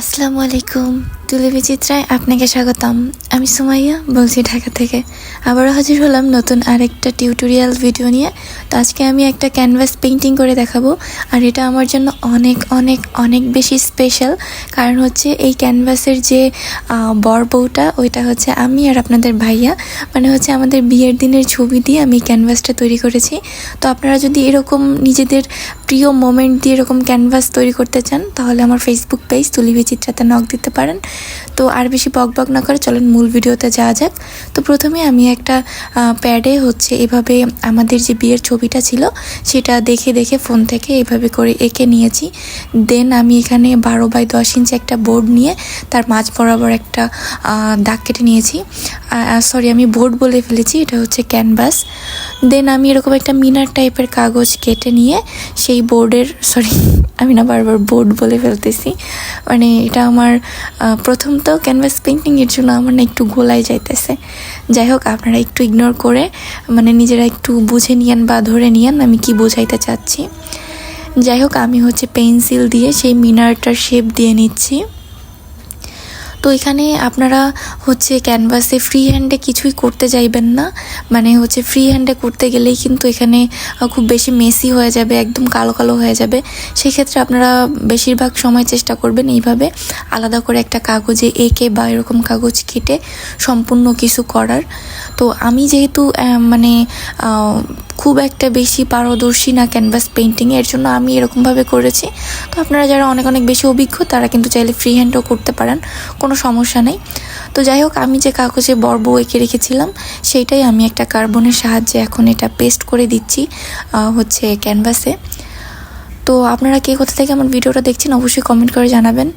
আসসালামু আলাইকুম। তুলি বিচিত্রায় আপনাকে স্বাগতম। আমি সুমাইয়া বলছি ঢাকা থেকে। আবারও হাজির হলাম নতুন আরেকটা টিউটোরিয়াল ভিডিও নিয়ে। তো আজকে আমি একটা ক্যানভাস পেন্টিং করে দেখাবো। আর এটা আমার জন্য অনেক অনেক অনেক বেশি স্পেশাল। কারণ হচ্ছে এই ক্যানভাসের যে বর বউটা, ওইটা হচ্ছে আমি আর আপনাদের ভাইয়া। মানে হচ্ছে আমাদের বিয়ের দিনের ছবি দিয়ে আমি ক্যানভাসটা তৈরি করেছি। তো আপনারা যদি এরকম নিজেদের প্রিয় মোমেন্ট দিয়ে এরকম ক্যানভাস তৈরি করতে চান, তাহলে আমার ফেসবুক পেজ তুলি বিচিত্রাতে নক দিতে পারেন। তো আর বেশি বক বক না করে চলেন মূল ভিডিওতে যাওয়া যাক। তো প্রথমে আমি একটা প্যাডে হচ্ছে এভাবে আমাদের যে বিয়ের ছবিটা ছিল, সেটা দেখে দেখে ফোন থেকে এভাবে করে এঁকে নিয়েছি। দেন আমি এখানে বারো বাই দশ ইঞ্চি একটা বোর্ড নিয়ে তার মাঝ বরাবর একটা দাগ কেটে নিয়েছি। সরি আমি বোর্ড বলে ফেলেছি, এটা হচ্ছে ক্যানভাস। দেন আমি এরকম একটা মিনার টাইপের কাগজ কেটে নিয়ে সেই বোর্ডের সরি আমি না বারবার বোর্ড বলে ফেলতেছি। মানে এটা আমার প্রথম তো ক্যানভাস পেন্টিংয়ের জন্য আমার না একটু গোলায় যাইতেছে। যাই হোক, আপনারা একটু ইগনোর করে মানে নিজেরা একটু বুঝে নিয়ান বা ধরে নিয়ান আমি কি বোঝাইতে চাচ্ছি। যাই হোক, আমি হচ্ছে পেন্সিল দিয়ে সেই মিনারটার শেপ দিয়ে নিচ্ছি। তো এখানে আপনারা হচ্ছে ক্যানভাসে ফ্রি হ্যান্ডে কিছুই করতে যাইবেন না। মানে হচ্ছে ফ্রি হ্যান্ডে করতে গেলেই কিন্তু এখানে খুব বেশি মেসি হয়ে যাবে, একদম কালো কালো হয়ে যাবে। সেক্ষেত্রে আপনারা বেশিরভাগ সময় চেষ্টা করবেন এইভাবে আলাদা করে একটা কাগজে এঁকে বা এরকম কাগজ কেটে সম্পূর্ণ কিছু করার। তো আমি যেহেতু মানে খুব একটা বেশি পারদর্শী না ক্যানভাস পেন্টিং এর জন্য আমি এরকমভাবে করেছি। তো আপনারা যারা অনেক অনেক বেশি অভিজ্ঞ, তারা কিন্তু চাইলে ফ্রি হ্যান্ডও করতে পারেন। কোনো সমস্যা নেই। তো যাই হোক, আমি যে কাগজে বর্ব এঁকে রেখেছিলাম, সেইটাই আমি একটা কার্বনের সাহায্যে এখন এটা পেস্ট করে দিচ্ছি হচ্ছে ক্যানভাসে তো আপনারা কে কোথা থেকে আমার ভিডিওটা দেখছেন, অবশ্যই কমেন্ট করে জানাবেন।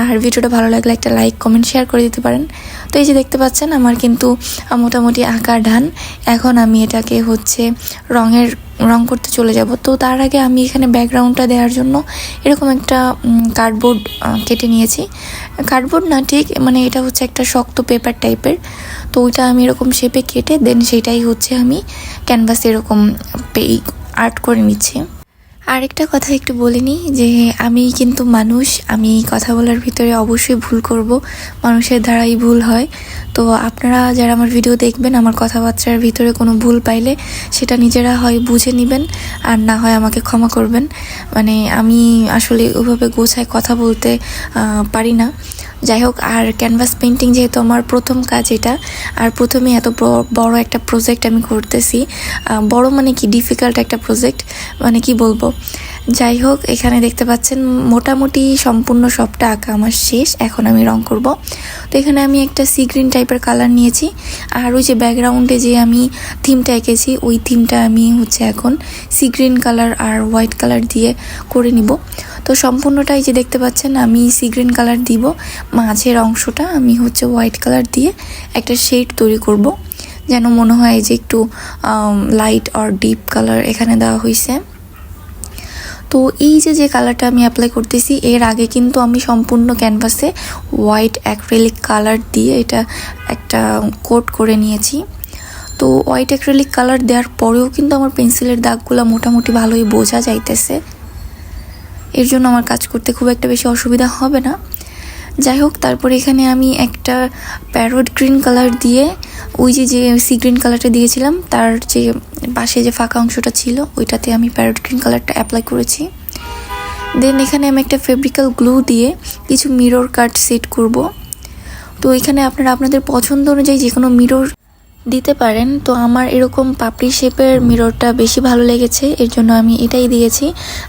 আর ভিডিওটা ভালো লাগলে একটা লাইক কমেন্ট শেয়ার করে দিতে পারেন। তো এই যে দেখতে পাচ্ছেন, আমার কিন্তু মোটামুটি আঁকার ঢান এখন আমি এটাকে হচ্ছে রঙের রং করতে চলে যাব। তো তার আগে আমি এখানে ব্যাকগ্রাউন্ডটা দেওয়ার জন্য এরকম একটা কার্ডবোর্ড কেটে নিয়েছি। কার্ডবোর্ড না, ঠিক মানে এটা হচ্ছে একটা শক্ত পেপার টাইপের তো ওইটা আমি এরকম শেপে কেটে দেন সেটাই হচ্ছে আমি ক্যানভাসে এরকম পেই আর্ট করে নিচ্ছি। আরেকটা কথা একটু বলে নিই, যে আমি কিন্তু মানুষ, আমি কথা বলার ভিতরে অবশ্যই ভুল করব, মানুষের দ্বারাই ভুল হয়। তো আপনারা যারা আমার ভিডিও দেখবেন, আমার কথাবার্তার ভিতরে কোনো ভুল পাইলে সেটা নিজেরা হয় বুঝে নেবেন, আর না হয় আমাকে ক্ষমা করবেন। মানে আমি আসলে ওভাবে গোছায় কথা বলতে পারি না। যাই হোক আর ক্যানভাস পেন্টিং যেহেতু আমার প্রথম কাজ এটা, আর প্রথমে এত বড় একটা প্রজেক্ট আমি করতেছি বড় মানে কি ডিফিকাল্ট একটা প্রজেক্ট মানে কি বলব? যাই হোক, এখানে দেখতে পাচ্ছেন মোটামুটি সম্পূর্ণ সবটা আঁকা আমার শেষ। এখন আমি রং করব। তো এখানে আমি একটা সি গ্রিন টাইপের কালার নিয়েছি। আর ওই যে ব্যাকগ্রাউন্ডে যে আমি থিমটা এঁকেছি, ওই থিমটা আমি হচ্ছে এখন সি গ্রিন কালার আর হোয়াইট কালার দিয়ে করে নিব। তো সম্পূর্ণটাই যে দেখতে পাচ্ছেন, আমি সি গ্রিন কালার দিব। মাঝের অংশটা আমি হচ্ছে হোয়াইট কালার দিয়ে একটা শেড তৈরি করব। যেন মনে হয় যে একটু লাইট আর ডিপ কালার এখানে দেওয়া হয়েছে তো এই যে যে কালারটা আমি অ্যাপ্লাই করতেছি, এর আগে কিন্তু আমি সম্পূর্ণ ক্যানভাসে হোয়াইট অ্যাক্রেলিক কালার দিয়ে এটা একটা কোট করে নিয়েছি। তো হোয়াইট অ্যাক্রেলিক কালার দেওয়ার পরেও কিন্তু আমার পেন্সিলের দাগগুলো মোটামুটি ভালোই বোঝা যাইতেছে। এর জন্য আমার কাজ করতে খুব একটা বেশি অসুবিধা হবে না। যাই হোক তারপর এখানে আমি একটা প্যারোট গ্রিন কালার দিয়ে, ওই যে যে সি গ্রিন কালারটা দিয়েছিলাম, তার যে পাশে যে ফাঁকা অংশটা ছিল, ওইটাতে আমি প্যারোট গ্রিন কালারটা অ্যাপ্লাই করেছি। দেন এখানে আমি একটা ফেব্রিক্যাল গ্লু দিয়ে কিছু মিরর কাট সেট করব। তো এখানে আপনারা, আপনাদের পছন্দ অনুযায়ী যে কোনো মিরর দিতে পারেন। তো আমার এরকম পাপড়ি শেপের মিররটা বেশি ভালো লেগেছে, এর জন্য আমি এটাই দিয়েছি।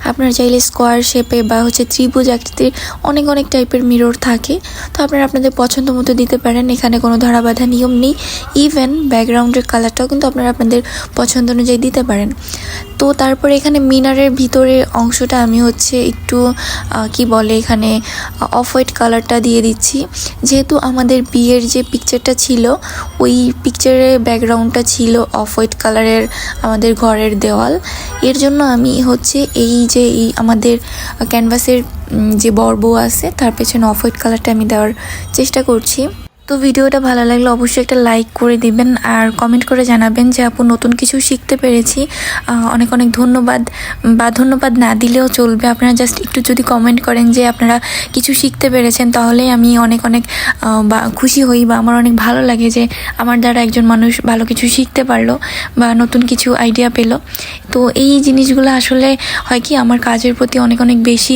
আপনারা চাইলে স্কোয়ার শেপে বা হচ্ছে ত্রিভুজ আকৃতির অনেক অনেক টাইপের মিরর থাকে। তো আপনারা আপনাদের পছন্দ মতো দিতে পারেন, এখানে কোনো ধরাবাধা নিয়ম নেই। ইভেন ব্যাকগ্রাউন্ডের কালারটাও কিন্তু আপনারা আপনাদের পছন্দ অনুযায়ী দিতে পারেন। তো তারপরে এখানে মিনারের ভিতরে অংশটা আমি হচ্ছে একটু কি বলে এখানে অফ হোয়াইট কালারটা দিয়ে দিচ্ছি। যেহেতু আমাদের বিয়ের যে পিকচারটা ছিল, ওই পিকচারের ব্যাকগ্রাউন্ডটা ছিল অফ হোয়াইট কালারের আমাদের ঘরের দেওয়াল। এর জন্য আমি হচ্ছে এই যে, এই আমাদের ক্যানভাসের যে বর্ব আছে, তার পেছনে অফ হোয়াইট কালারটা আমি দেওয়ার চেষ্টা করছি। তো ভিডিওটা ভালো লাগলে অবশ্যই একটা লাইক করে দিবেন আর কমেন্ট করে জানাবেন যে আপু নতুন কিছু শিখতে পেরেছি। অনেক অনেক ধন্যবাদ। বা ধন্যবাদ না দিলেও চলবে। আপনারা জাস্ট একটু যদি কমেন্ট করেন যে আপনারা কিছু শিখতে পেরেছেন, তাহলে আমি অনেক অনেক বা খুশি হই বা আমার অনেক ভালো লাগে যে আমার দ্বারা একজন মানুষ ভালো কিছু শিখতে পারল বা নতুন কিছু আইডিয়া পেল। তো এই জিনিসগুলো আসলে হয় কি, আমার কাজের প্রতি অনেক অনেক বেশি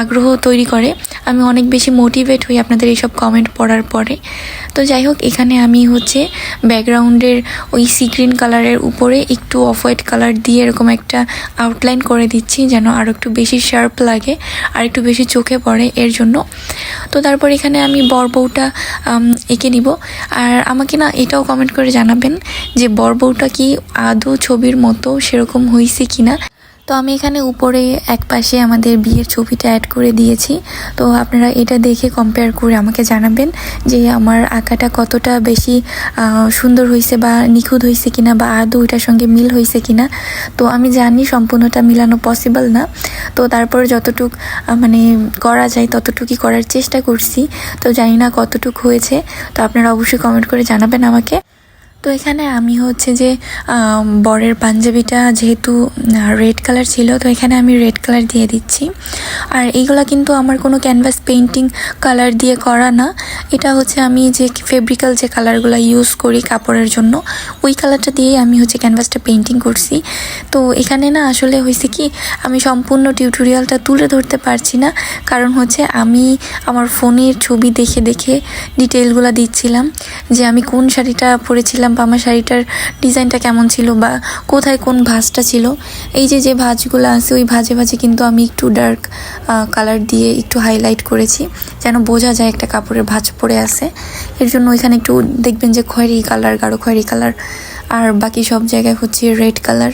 আগ্রহ তৈরি করে। আমি অনেক বেশি মোটিভেট হই আপনাদের এইসব কমেন্ট পড়ার পরে। তো যাই হোক এখানে আমি হচ্ছে ব্যাকগ্রাউন্ডের ওই সি গ্রিন কালারের উপরে একটু অফ হোয়াইট কালার দিয়ে এরকম একটা আউটলাইন করে দিচ্ছি, যেন আরও একটু বেশি শার্প লাগে, আর একটু বেশি চোখে পড়ে এর জন্য। তো তারপর এখানে আমি বর বউটা এঁকে নিব। আর আমাকে না এটাও কমেন্ট করে জানাবেন যে বর বউটা কি আদৌ ছবির মতো সেরকম হয়েছে কিনা। তো আমি এখানে উপরে এক পাশে আমাদের বিয়ের ছবিটা অ্যাড করে দিয়েছি। তো আপনারা এটা দেখে কম্পেয়ার করে আমাকে জানাবেন যে আমার আঁকাটা কতটা বেশি সুন্দর হয়েছে বা নিখুঁত হয়েছে কিনা বা আদৌ এটার সঙ্গে মিল হয়েছে কিনা। তো আমি জানি সম্পূর্ণটা মিলানো পসিবল না। তো তারপর যতটুক মানে করা যায় ততটুকুই করার চেষ্টা করছি। তো জানি না কতটুক হয়েছে। তো আপনারা অবশ্যই কমেন্ট করে জানাবেন আমাকে। তো এখানে আমি হচ্ছে যে বরের পাঞ্জাবিটা যেহেতু রেড কালার ছিল, তো এখানে আমি রেড কালার দিয়ে দিচ্ছি। আর এইগুলা কিন্তু আমার কোনো ক্যানভাস পেন্টিং কালার দিয়ে করা না। এটা হচ্ছে আমি যে ফেব্রিক্যাল যে কালারগুলো ইউজ করি কাপড়ের জন্য, ওই কালারটা দিয়েই আমি হচ্ছে ক্যানভাসটা পেন্টিং করছি। তো এখানে না আসলে হয়েছে কি, আমি সম্পূর্ণ টিউটোরিয়ালটা তুলে ধরতে পারছি না। কারণ হচ্ছে আমি আমার ফোনের ছবি দেখে দেখে ডিটেলগুলো দিচ্ছিলাম, যে আমি কোন শাড়িটা পরেছিলাম বা আমার শাড়িটার ডিজাইনটা কেমন ছিল বা কোথায় কোন ভাঁজটা ছিল। এই যে যে ভাঁজগুলো আছে, ওই ভাজে ভাজে কিন্তু আমি একটু ডার্ক কালার দিয়ে একটু হাইলাইট করেছি, যেন বোঝা যায় একটা কাপড়ের ভাঁজ পড়ে আছে। এর জন্য ওইখানে একটু দেখবেন যে খয়েরি কালার গাঢ় খয়েরি কালার আর বাকি সব জায়গায় হচ্ছে রেড কালার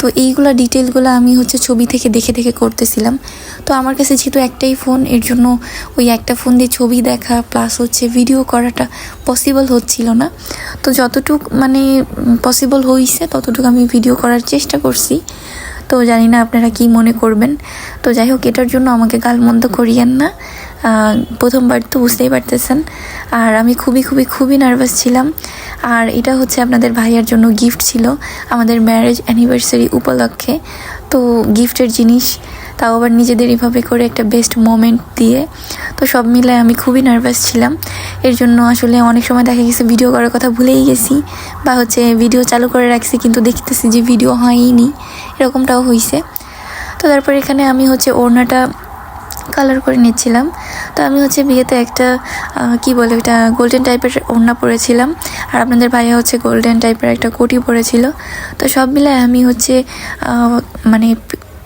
তো এইগুলো ডিটেলগুলো আমি হচ্ছে ছবি থেকে দেখে দেখে করতেছিলাম। তো আমার কাছে যেহেতু একটাই ফোন এর জন্য ওই একটা ফোন দিয়ে ছবি দেখা প্লাস হচ্ছে ভিডিও করাটা পসিবল হচ্ছিল না। তো যতটুক মানে পসিবল হয়েছে ততটুকু আমি ভিডিও করার চেষ্টা করছি। তো জানি না আপনারা কি মনে করবেন। তো যাই হোক, এটার জন্য আমাকে গালমন্দ করিয়েন না। প্রথমবার তো বুঝতেই পারতেছেন। আর আমি খুবই খুবই খুবই নার্ভাস ছিলাম। আর এটা হচ্ছে আপনাদের ভাইয়ার জন্য গিফট ছিল আমাদের ম্যারেজ অ্যানিভার্সারি উপলক্ষে। তো গিফটের জিনিস, তাও আবার নিজেদের এভাবে করে একটা বেস্ট মোমেন্ট দিয়ে। তো সব মিলে আমি খুবই নার্ভাস ছিলাম। এর জন্য আসলে অনেক সময় দেখা গেছে ভিডিও করার কথা ভুলেই গেছি, বা হচ্ছে ভিডিও চালু করে রাখছি কিন্তু দেখতেছি যে ভিডিও হয়নি, এরকমটাও হয়েছে তো তারপর এখানে আমি হচ্ছে ওড়নাটা কালার করে নিচ্ছিলাম। তো আমি হচ্ছে বিয়েতে একটা কি বলে ওটা গোল্ডেন টাইপের ওড়না পরেছিলাম, আর আপনাদের ভাইয়া হচ্ছে গোল্ডেন টাইপের একটা কোটি পরেছিল। তো সব মিলায় আমি হচ্ছে মানে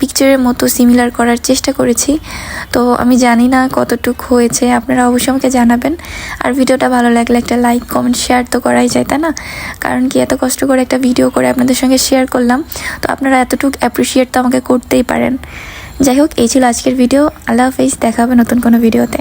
পিকচারের মতো সিমিলার করার চেষ্টা করেছি। তো আমি জানি না কতটুকু হয়েছে, আপনারা অবশ্যই আমাকে জানাবেন। আর ভিডিওটা ভালো লাগলে একটা লাইক কমেন্ট শেয়ার তো করাই যায়, তাই না? কারণ কি এত কষ্ট করে একটা ভিডিও করে আপনাদের সঙ্গে শেয়ার করলাম, তো আপনারা এতটুকু অ্যাপ্রিসিয়েট তো আমাকে করতেই পারেন। যাই হোক, এই ছিল আজকের ভিডিও আল্লাহ হাফেজ, দেখা হবে নতুন কোনো ভিডিওতে